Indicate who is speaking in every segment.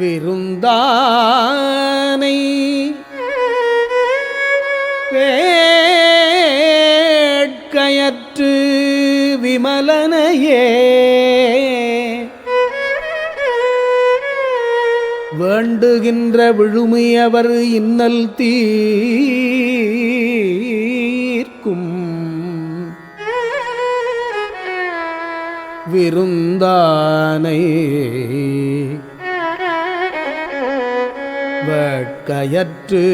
Speaker 1: விருந்தானை வேட்கையற்று விமலனையே. வேண்டுகின்ற விழுமையவர் இன்னல் தீர்க்கும். விருந்தானை வேட்கையற்று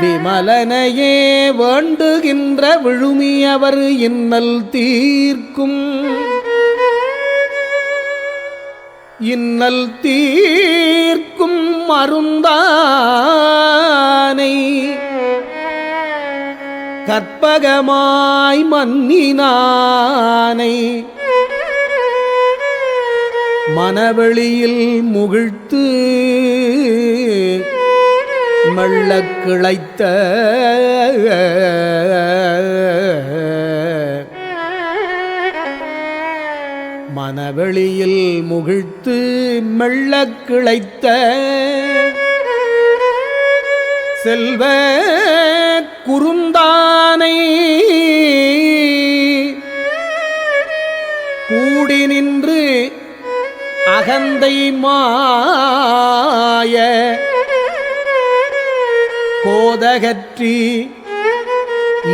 Speaker 1: விமலனையே வேண்டுகின்ற விழுமியவர் இன்னல் தீர்க்கும். இன்னல் தீர்க்கும் மருந்தானை கற்பகமாய் மன்னினானை மனவெளியில் முகிழ்த்து மெள்ளக் கிளைத்த மனவெளியில் முகிழ்த்து மெள்ளக் கிளைத்த செல்வ குறுந்தானை கூடி நின்று அகந்தை மாய கோதகற்றி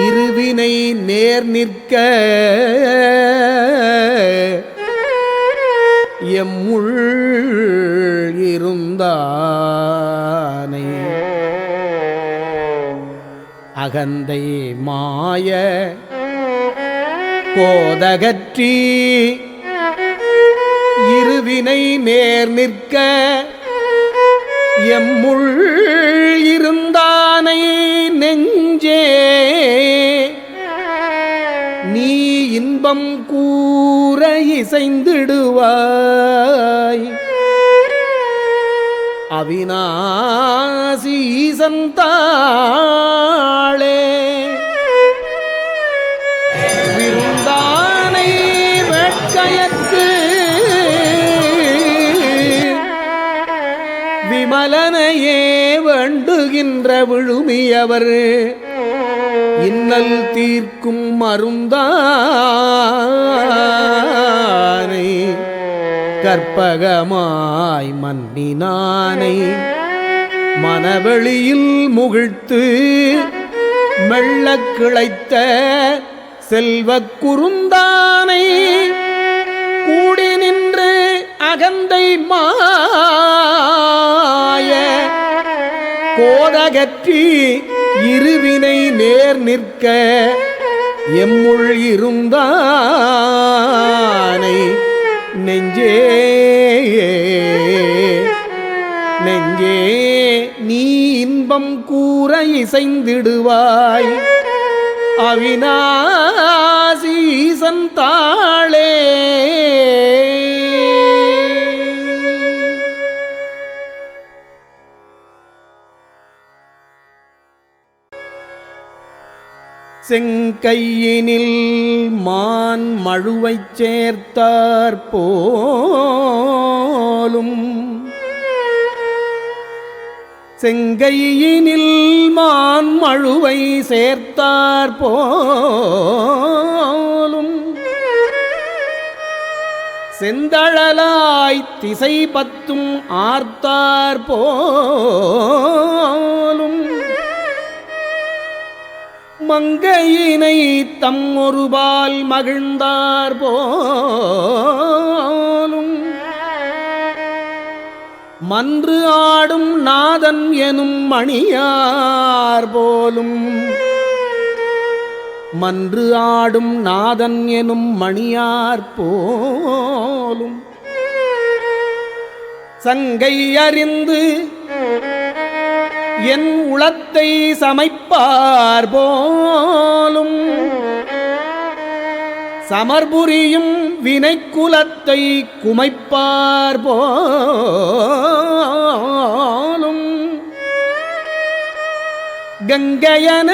Speaker 1: இருவினை நேர் நிற்க எம்முள் இருந்தானே. அகந்தை மாய கோதகற்றி வினை நேர் நிற்க எம்முள் இருந்தானை நெஞ்சே. நீ இன்பம் கூற இசைந்திடுவாய். அவினாசி சந்தா நலனையே வண்டுகின்ற விழுமியவர். இன்னல் தீர்க்கும் மருந்தானை கற்பகமாய் மன்னினானை. மனவெளியில் முகிழ்த்து மெல்ல கிளைத்த செல்வக் குறுந்தானை. கூடி அகந்தை மாய. கோதகற்றி இருவினை நேர் நிற்க எம்முள் இருந்தானை. நெஞ்சே நெஞ்சே நீ இன்பம் கூற இசைந்திடுவாய். அவினாசீசன் தாளே. செங்கையினில் மான் மழுவைச் சேர்த்தார் போலும். செங்கையினில் மான் மழுவை சேர்த்தார் போலும். செந்தழலாய் திசை பத்தும் ஆர்த்தார் போலும். மங்கையினை தம் ஒருபால் மகிழ்ந்தார் போலும். மன்று ஆடும் நாதன் எனும் மணியார் போலும். மன்று ஆடும் நாதன் எனும் மணியார் போலும். சங்கை அறிந்து என் உளத்தை சமைப்பார் போலும். சமர்புரியும் வினைக்குலத்தை குமைப்பார் போலும். கங்கையன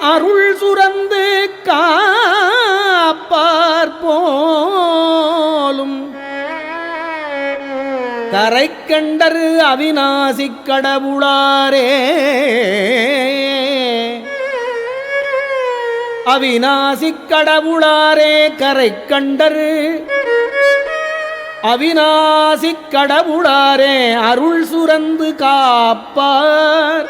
Speaker 1: அருள் சுரந்து காப்பார் போலும். கரை கண்டர் அவிநாசி கடவுளாரே. அவிநாசி கடவுளாரே கரை கண்டர் அவிநாசி கடவுளாரே அருள் சுரந்து காப்பார்.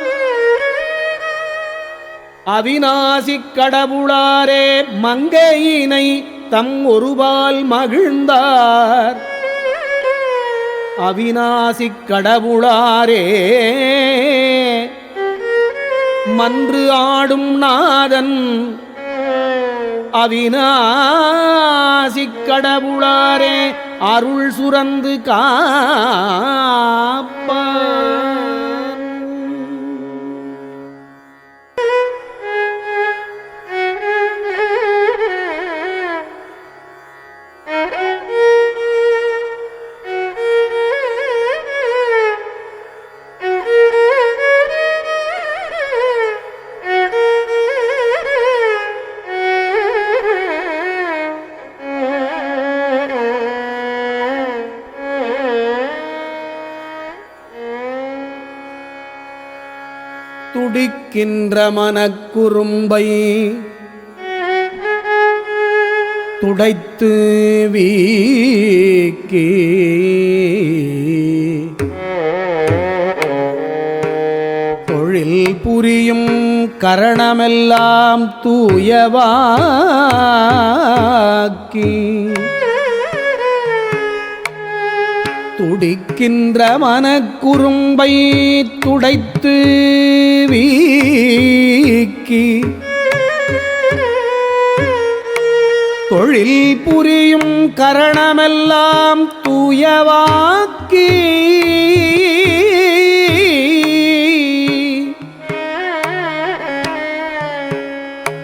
Speaker 1: அவிநாசி கடவுளாரே மங்கையினை தம் ஒருபால் மகிழ்ந்தார். அவிநாசி கடவுளாரே. மன்று ஆடும் நாதன் அவிநாசி கடவுளாரே. அருள் சுரந்து காப்பார் துடிக்கின்ற மனக்குறும்பை துடைத்து வீக்கி. தொழில் புரியும் கரணமெல்லாம் தூயவாக்கி. துடிக்கின்ற மனக்குறும்பை துடைத்து வீக்கி. தொழில் புரியும் கரணமெல்லாம் தூயவாக்கி.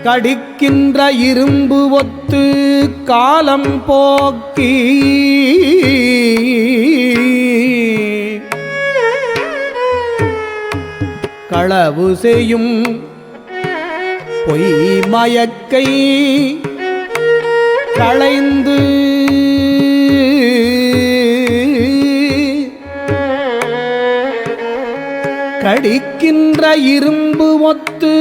Speaker 1: கடிக்கின்ற இரும்பு ஒத்து காலம் போக்கி. களவு செய்யும் பொய் மயக்கை களைந்து கடிக்கின்ற இரும்பு ஒத்து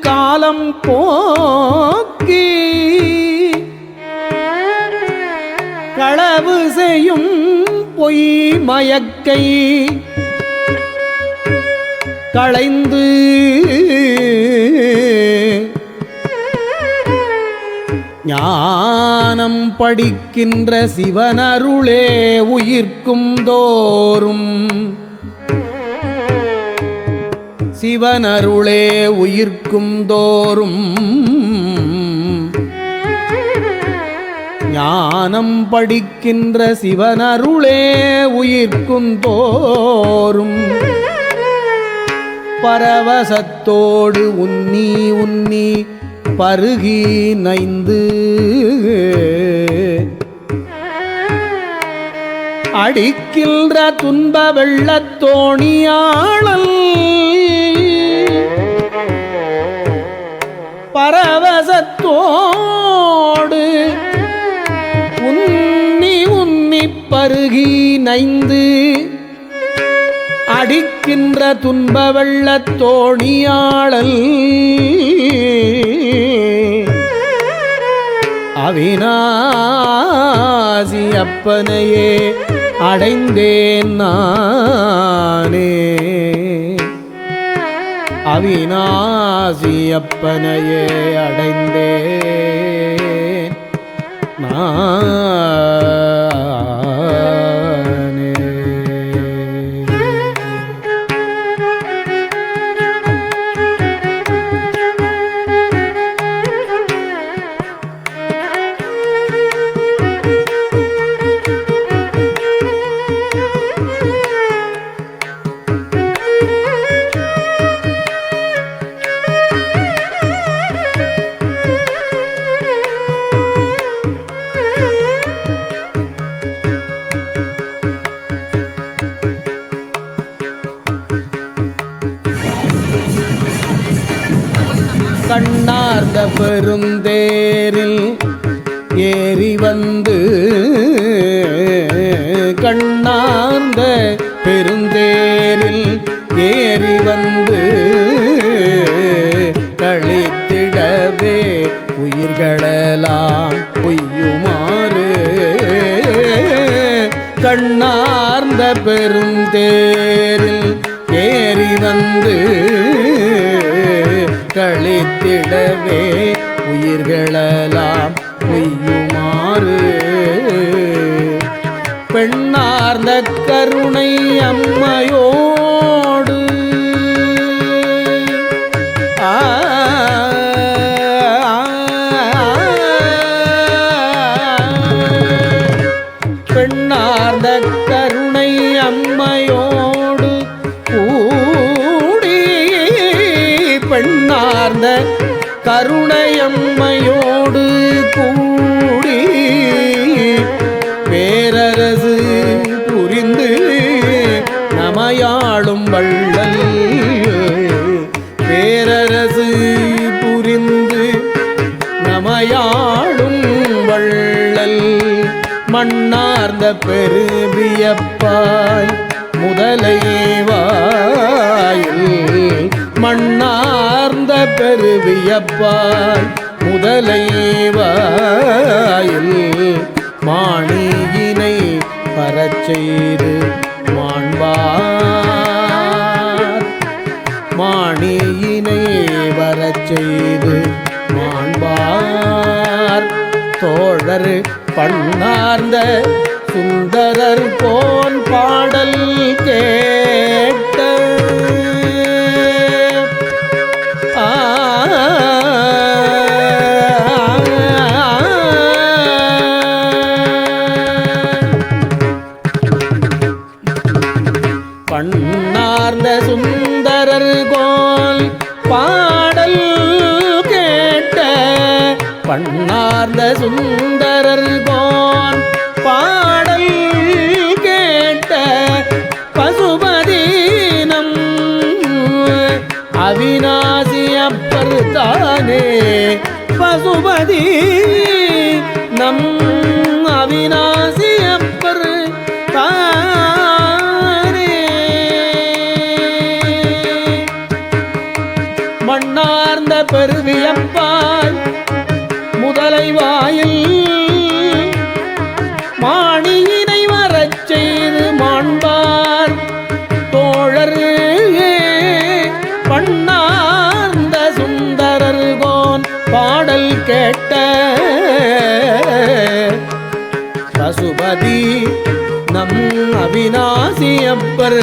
Speaker 1: காலம் போக்கி களவு செய்யும் பொய் மயக்கை களைந்து. ஞானம் படிக்கின்ற சிவனருளே உயிர்க்கும் தோறும். சிவனருளே உயிர்க்கும் தோறும். ஞானம் படிக்கின்ற சிவனருளே உயிர்க்கும் தோறும். பரவசத்தோடு உன்னி உன்னி பருகி நைந்து. அடிக்கின்ற துன்ப வெள்ளத்தோணியாளல் பரவசத்தோடு உன்னி உன்னி பருகி நைந்து. அடிக்கின்ற துன்ப வெள்ளத் தோணியாளல். அவினாசி அப்பனையே அடைந்தேன் நானே. அவினாசி அப்பனையே அடைந்தேன் நான். பெரும் தேரில் ஏறி வந்து கழித்திடவே உயிர்களெல்லாம் பொய்யுமாறு பெண்ணார்ந்த கருணை அம்மையோ சார்ந்த கருணையம்மையோடு கூடி பேரரசு புரிந்து நமையாளும் வள்ளல். பேரரசு புரிந்து நமையாளும் வள்ளல். மண்ணார்ந்த பெருவியப்பாய் பெருவியப்பாய் முதலைவாயில் மாணியினை பரச்செய்து மாண்பார். மாணியினை வரச்செய்து மாண்பார். தோழர் பண்ணார்ந்த சுந்தரர் போன் பாடல் கே பண்ணார்ந்த சுந்தரர் கோல் பாடல் கேட்ட பசுபதீனம். அவிநாசி அப்பர் தானே பசுபதி நம் அவிநாசி அப்பர் தானே. மண்ணார்ந்த பெருவியப்ப பசுபதி நம் அவிநாசி அப்பர்.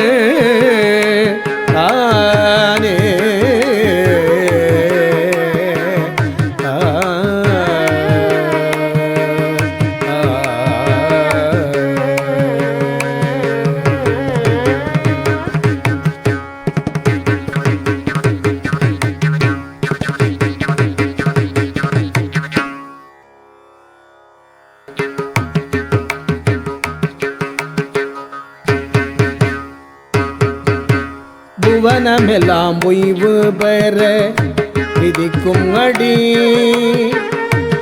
Speaker 1: எல்லாம் ஓய்வு பெற விதிக்கும் அடி.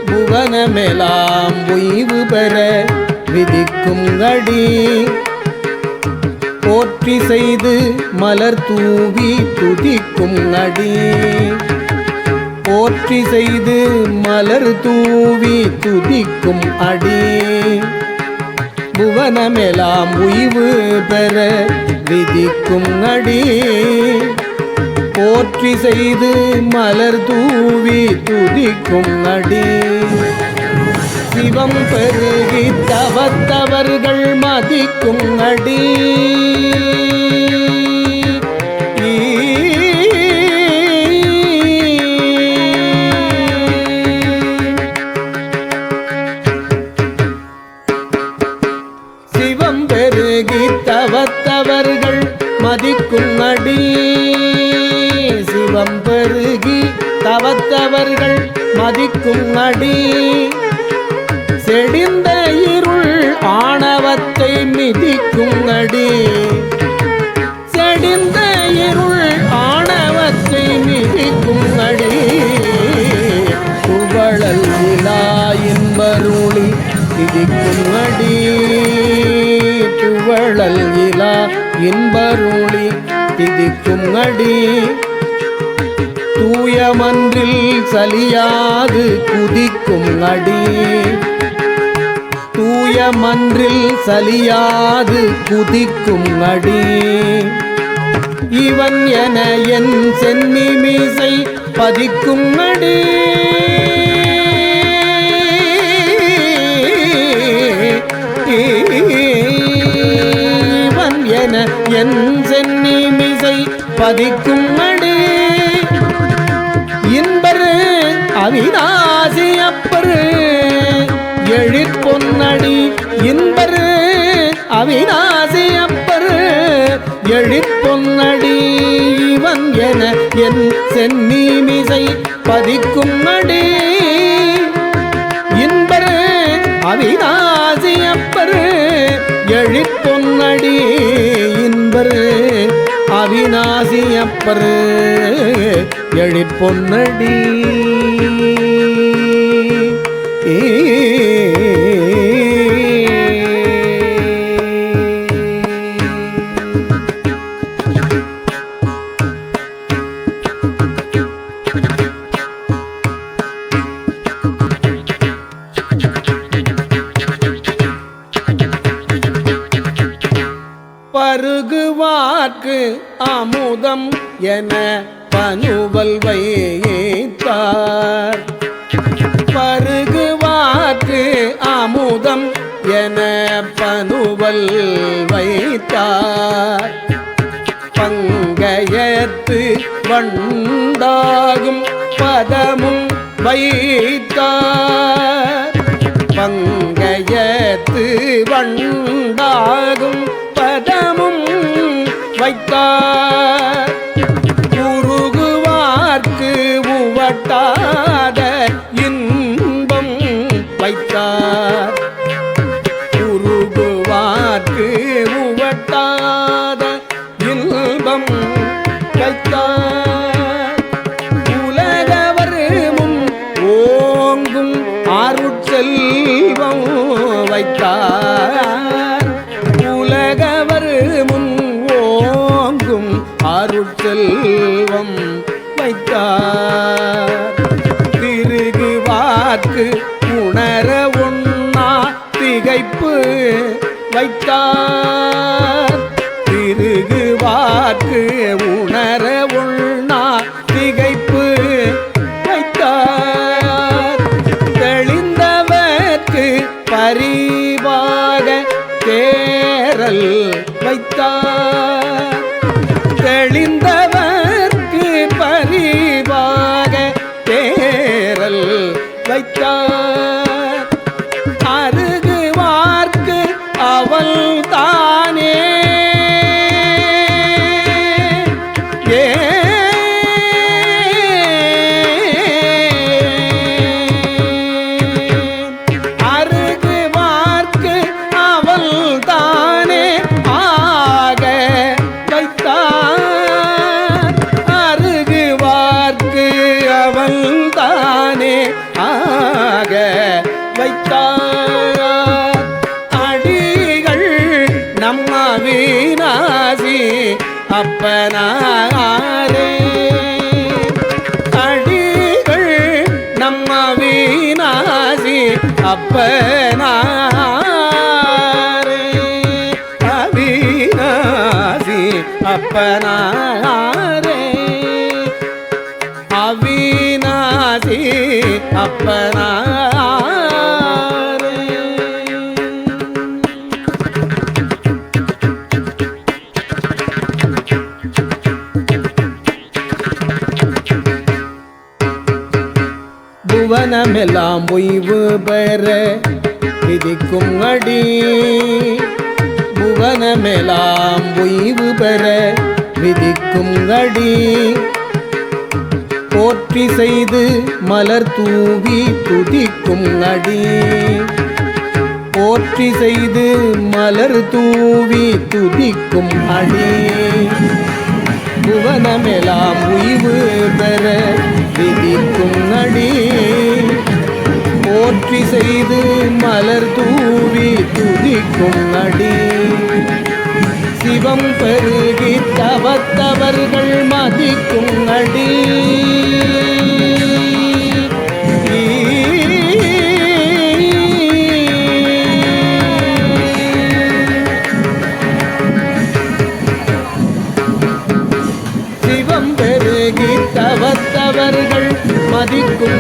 Speaker 1: புவனமெல்லாம் ஓய்வு பெற விதிக்கும் அடி. போற்றி செய்து மலர் தூவி துதிக்கும் அடி. போற்றி செய்து மலர் தூவி துதிக்கும் அடி. புவனமெலாம் உய்வு பெற விதிக்கும் அடி போற்றி செய்து மலர் தூவி துதிக்கும் அடி சிவம் பெருகி தவத்தவர்கள் மதிக்கும் அடி மதிக்கும் நடி. செடிந்த இருள் ஆணவத்தை மிதிக்கும் நடி. செடிந்த இருள் ஆணவத்தை மிதிக்கும் நடி. புகழல் விழா இன்பருளி மிதிக்கும் நடி. துவளல் இலா இன்பருளி திதிக்கும் அடி தூயமன்றில் சலியாது குதிக்கும் அடி. தூயமன்றில் சலியாது குதிக்கும் அடி. இவன் என என் சென்னி மீசை பதிக்கும் அடி. இவன் என என் சென்னி மீசை பதிக்கும் அடி. அவிநாசி அப்பரு எழிற்பொன்னடி இன்பரு. அவிநாசி அப்பரு எழிற்பொன்னடி இவன் என என் சென்னிமிசை பதிக்கும் அடி இன்பரு அவிநாசி அப்பரு எழிற்பொன்னடி இன்பரு. அவிநாசி அப்பரு எழிற்பொன்னடி பருகுவாக்கு அமுதம் என பனுவல் வையே. அமுதம் என பனுவல் வைத்தார். பங்கயத்து வண்டாகும் பதமும் வைத்தார். பங்கயத்து வண்டாகும் பதமும் வைத்தார். உனக்கு உவட்டாத இன்பம் வைத்தார் ஓங்கும் அருட்செல்வம் வைத்தார். உலகவர் ஓங்கும் அருட்செல்வம் வைத்தார். திருகு வாக்கு வைத்தார். திருகு வாக்கு மனமெல்லாம் ஒய்வு பெற விதிக்கும் அடி. புவனமெல்லாம் ஒய்வு பெற விதிக்கும் அடி. போற்றி செய்து மலர் தூவி துதிக்கும் அடி. போற்றி செய்து மலர் தூவி துதிக்கும் அடி. புவனமெல்லாம் உய்வு பெற போற்றி செய்து மலர் தூவி துதிக்கும் அடி சிவம் பெருகி தவத்தவர்கள் மதிக்கும் அடி சிவம் பெருகி தவத்தவர்கள் மதிக்கும்